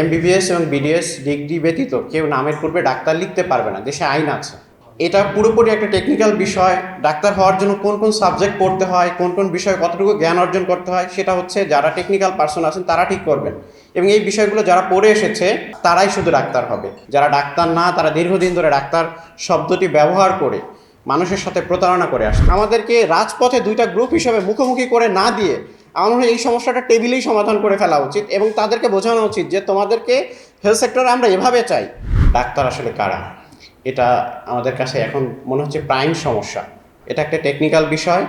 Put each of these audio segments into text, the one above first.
MBBS এবং BDS degree ব্যতীত কেউ নামের পূর্বে ডাক্তার লিখতে পারবে না, দেশে আইন আছে। এটা পুরোপুরি একটা টেকনিক্যাল বিষয়। ডাক্তার হওয়ার জন্য কোন কোন সাবজেক্ট পড়তে হয়, কোন কোন বিষয়ে কতটুকু জ্ঞান অর্জন করতে হয়, সেটা হচ্ছে যারা টেকনিক্যাল পার্সন আছেন তারা ঠিক করবেন। এবং এই বিষয়গুলো যারা পড়ে এসেছে, তারাই শুধু ডাক্তার হবে। যারা ডাক্তার না, তারা দীর্ঘদিন ধরে ডাক্তার শব্দটি ব্যবহার করে মানুষের সাথে প্রতারণা করে আসে। আমাদেরকে রাজপথে দুইটা গ্রুপ হিসেবে মুখোমুখি করে না দিয়ে আমার মনে হয় এই সমস্যাটা টেবিলেই সমাধান করে ফেলা উচিত এবং তাদেরকে বোঝানো উচিত যে তোমাদেরকে হেলথ সেক্টরে আমরা এভাবে চাই। ডাক্তার আসলে কারা? এটা আমাদের কাছে এখন মনে হচ্ছে প্রাইম সমস্যা। এটা একটা টেকনিক্যাল বিষয়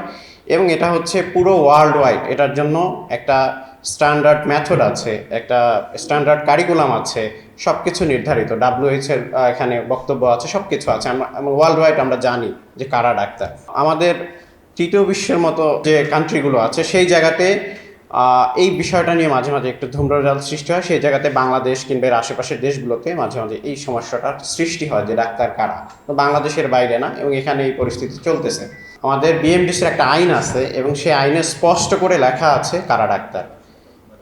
এবং এটা হচ্ছে পুরো ওয়ার্ল্ড ওয়াইড এটার জন্য একটা স্ট্যান্ডার্ড মেথড আছে, একটা স্ট্যান্ডার্ড কারিকুলাম আছে সব কিছু নির্ধারিত ডাব্লিউএইচ এর এখানে বক্তব্য আছে সব কিছু আছে। আমরা ওয়ার্ল্ড ওয়াইড আমরা জানি যে কারা ডাক্তার। আমাদের তৃতীয় বিশ্বের মতো যে কান্ট্রিগুলো আছে, সেই জায়গাতে এই বিষয়টা নিয়ে মাঝে মাঝে একটু ধূম্রজাল সৃষ্টি হয়। সেই জায়গাতে বাংলাদেশ কিংবা এর আশেপাশের দেশগুলোতে মাঝে মাঝে এই সমস্যাটার সৃষ্টি হয় যে ডাক্তার কারা। তো বাংলাদেশের বাইরে না, এবং এখানে এই পরিস্থিতি চলতেছে। আমাদের বিএমডিসির একটা আইন আছে, এবং সেই আইনে স্পষ্ট করে লেখা আছে কারা ডাক্তার।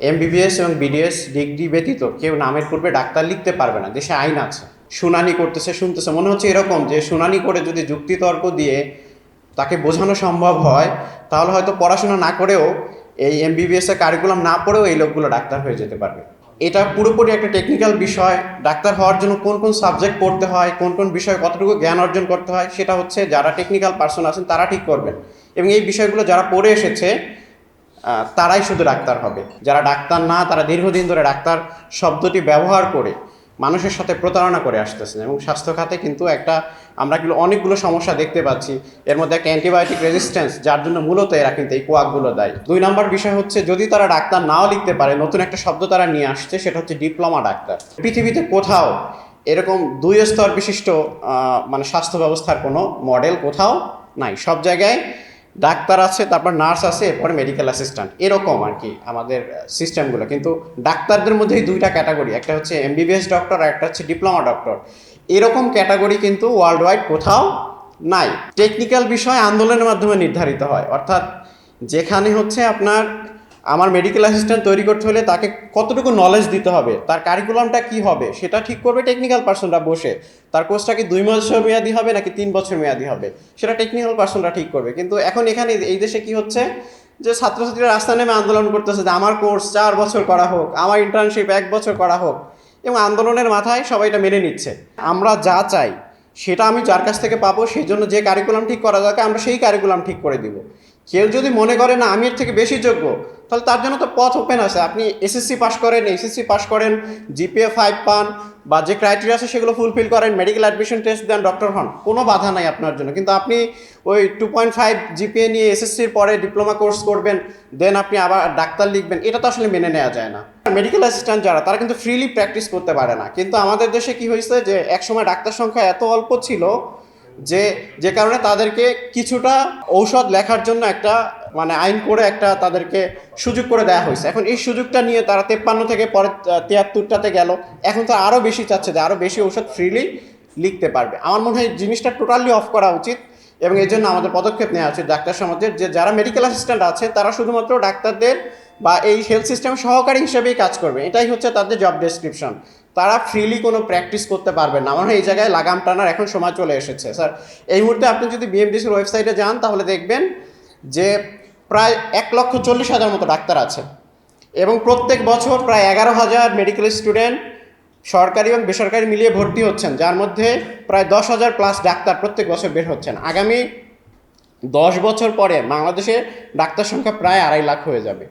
এমবিবিএস এবং বিডিএস ডিগ্রি ব্যতীত কেউ নামের পূর্বে ডাক্তার লিখতে পারবে না। দেশে আইন আছে। শুনানি করতেছে, শুনতেছে। মনে হচ্ছে এরকম যে শুনানি করে যদি যুক্তিতর্ক দিয়ে তাকে বোঝানো সম্ভব হয়, তাহলে হয়তো পড়াশোনা না করেও এই এমবিবিএস এর কারিকুলাম না পড়েও এই লোকগুলো ডাক্তার হয়ে যেতে পারবে। এটা পুরোপুরি একটা টেকনিক্যাল বিষয়, ডাক্তার হওয়ার জন্য কোন কোন সাবজেক্ট পড়তে হয়, কোন কোন বিষয়ে কতটুকু জ্ঞান অর্জন করতে হয়, সেটা হচ্ছে যারা টেকনিক্যাল পার্সন আছেন তারা ঠিক করবেন। এবং এই বিষয়গুলো যারা পড়ে এসেছে তারাই শুধু ডাক্তার হবে। যারা ডাক্তার না, তারা দীর্ঘদিন ধরে ডাক্তার শব্দটি ব্যবহার করে মানুষের সাথে প্রতারণা করে আসতেছেন এবং স্বাস্থ্য খাতে কিন্তু একটা, আমরা কিন্তু অনেকগুলো সমস্যা দেখতে পাচ্ছি। এর মধ্যে একটা অ্যান্টিবায়োটিক রেজিস্ট্যান্স যার জন্য মূলত এরা কিন্তু এই কোয়াকগুলো দেয়। দুই নম্বর বিষয় হচ্ছে, যদি তারা ডাক্তার নাও লিখতে পারে, নতুন একটা শব্দ তারা নিয়ে আসছে, সেটা হচ্ছে ডিপ্লোমা ডাক্তার। পৃথিবীতে কোথাও এরকম দুই স্তর বিশিষ্ট মানে স্বাস্থ্য ব্যবস্থার কোনো মডেল কোথাও নাই। সব জায়গায় ডাক্তার আছে, তারপর নার্স আছে, এরপর মেডিকেল অ্যাসিস্ট্যান্ট এরকম আর কি আমাদের সিস্টেমগুলো কিন্তু ডাক্তারদের মধ্যেই দুইটা ক্যাটাগরি একটা হচ্ছে এমবিবিএস ডক্টর আর একটা হচ্ছে ডিপ্লোমা ডক্টর এরকম ক্যাটাগরি কিন্তু ওয়ার্ল্ড ওয়াইড কোথাও নাই। টেকনিক্যাল বিষয় আন্দোলনের মাধ্যমে নির্ধারিত হয়। অর্থাৎ যেখানে হচ্ছে আপনার আমার মেডিকেল অ্যাসিস্ট্যান্ট তৈরি করতে হলে তাকে কতটুকু নলেজ দিতে হবে? তার কারিকুলামটা কি হবে? সেটা ঠিক করবে টেকনিক্যাল পার্সনরা বসে। তার কোর্সটা কি দুই বছর মেয়াদি হবে নাকি তিন বছর মেয়াদি হবে? সেটা টেকনিক্যাল পার্সনরা ঠিক করবে। কিন্তু এখন এখানে এই দেশে কি হচ্ছে? যে ছাত্রছাত্রীরা রাস্তা নেমে আন্দোলন করতেছে যে আমার কোর্স চার বছর করা হোক, আমার ইন্টার্নশিপ এক বছর করা হোক। এবং আন্দোলনের মাথায় সবাই এটা মেনে নিচ্ছে। আমরা যা চাই, সেটা আমি যার কাছ থেকে পাবো, সেই জন্য যে কারিকুলাম ঠিক করা দরকার, আমরা সেই কারিকুলাম ঠিক করে দিব। কেউ যদি মনে করে, না, আমি এর থেকে বেশি যোগ্য, তাহলে তার জন্য তো পথ ওপেন আছে। আপনি এসএসসি পাস করেন এসএসসি পাস করেন জিপিএ ফাইভ পান বা যে ক্রাইটেরিয়া আছে সেগুলো ফুলফিল করেন মেডিকেল অ্যাডমিশন টেস্ট দেন ডক্টর হন, কোনো বাধা নাই আপনার জন্য। কিন্তু আপনি ওই টু পয়েন্ট ফাইভ জিপিএ নিয়ে এসএসসির পরে ডিপ্লোমা কোর্স করবেন দেন আপনি আবার ডাক্তার লিখবেন, এটা তো আসলে মেনে নেওয়া যায় না। মেডিকেল অ্যাসিস্ট্যান্ট যারা, তারা কিন্তু ফ্রিলি প্র্যাকটিস করতে পারে না। কিন্তু আমাদের দেশে কি হয়েছে যে, একসময় ডাক্তার সংখ্যা এত অল্প ছিল যে যে কারণে তাদেরকে কিছুটা ঔষধ লেখার জন্য একটা মানে আইন করে একটা তাদেরকে সুযোগ করে দেওয়া হয়েছে। এখন এই সুযোগটা নিয়ে তারা তেপ্পান্ন থেকে পরে তিয়াত্তরটাতে গেল। এখন তো আরও বেশি চাচ্ছে যে আরও বেশি ঔষধ ফ্রিলি লিখতে পারবে। আমার মনে হয় জিনিসটা টোটালি অফ করা উচিত এবং এই জন্য আমাদের পদক্ষেপ নেওয়া উচিত ডাক্তার সমাজের যে, যারা মেডিকেল অ্যাসিস্ট্যান্ট আছে, তারা শুধুমাত্র ডাক্তারদের বা এই হেলথ সিস্টেম সহকারী হিসেবেই কাজ করবে। এটাই হচ্ছে তাদের জব ডেসক্রিপশন তারা ফ্রিলি কোনো প্র্যাকটিস করতে পারবেন না। আমার এই জায়গায় লাগাম টানার এখন সময় চলে এসেছে। স্যার এই মুহূর্তে আপনি যদি বিএমডিসির ওয়েবসাইটে যান, তাহলে দেখবেন যে প্রায় এক লক্ষ চল্লিশ হাজার মতো ডাক্তার আছে। এবং প্রত্যেক বছর প্রায় এগারো হাজার মেডিকেল স্টুডেন্ট সরকারি এবং বেসরকারি মিলিয়ে ভর্তি হচ্ছেন, যার মধ্যে প্রায় দশ হাজার প্লাস ডাক্তার প্রত্যেক বছর বের হচ্ছেন। আগামী দশ বছর পরে বাংলাদেশে ডাক্তার সংখ্যা প্রায় আড়াই লাখ হয়ে যাবে।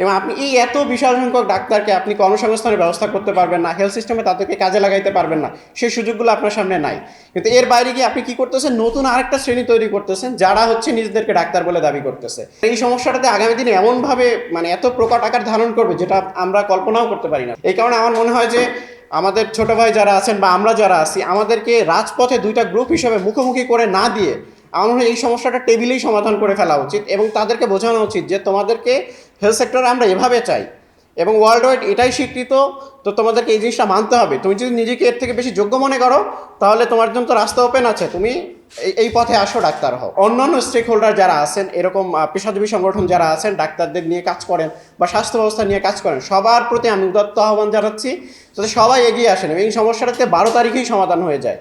এবং আপনি এই এত বিশাল সংখ্যক ডাক্তারকে আপনি কর্মসংস্থানের ব্যবস্থা করতে পারবেন না হেলথ সিস্টেমে তাদেরকে কাজে লাগাইতে পারবেন না, সেই সুযোগগুলো আপনার সামনে নাই। কিন্তু এর বাইরে গিয়ে আপনি কি করতেছেন? নতুন আরেকটা শ্রেণি তৈরি করতেছেন, যারা হচ্ছে নিজেদেরকে ডাক্তার বলে দাবি করতেছে। এই সমস্যাটাতে আগামী দিনে এমনভাবে মানে এত প্রকট আকার ধারণ করবে যেটা আমরা কল্পনাও করতে পারি না। এই কারণে আমার মনে হয় যে আমাদের ছোট ভাই যারা আছেন বা আমরা যারা আছি, আমাদেরকে রাজপথে দুইটা গ্রুপ হিসেবে মুখোমুখি করে না দিয়ে আমার মনে হয় এই সমস্যাটা টেবিলেই সমাধান করে ফেলা উচিত এবং তাদেরকে বোঝানো উচিত যে তোমাদেরকে হেলথ সেক্টরে আমরা এভাবে চাই। এবং ওয়ার্ল্ড ওয়াইড এটাই স্বীকৃত, তো তোমাদেরকে এই জিনিসটা মানতে হবে। তুমি যদি নিজেকে এর থেকে বেশি যোগ্য মনে করো, তাহলে তোমার জন্য তো রাস্তা ওপেন আছে। তুমি এই পথে আসো, ডাক্তার হও। অন্যান্য স্টেক হোল্ডার যারা আছেন, এরকম পেশাজীবী সংগঠন যারা আছেন, ডাক্তারদের নিয়ে কাজ করেন বা স্বাস্থ্য ব্যবস্থা নিয়ে কাজ করেন, সবার প্রতি আমি উদাত্ত আহ্বান জানাচ্ছি, যাতে সবাই এগিয়ে আসেন এবং এই সমস্যাটাতে বারো তারিখেই সমাধান হয়ে যায়।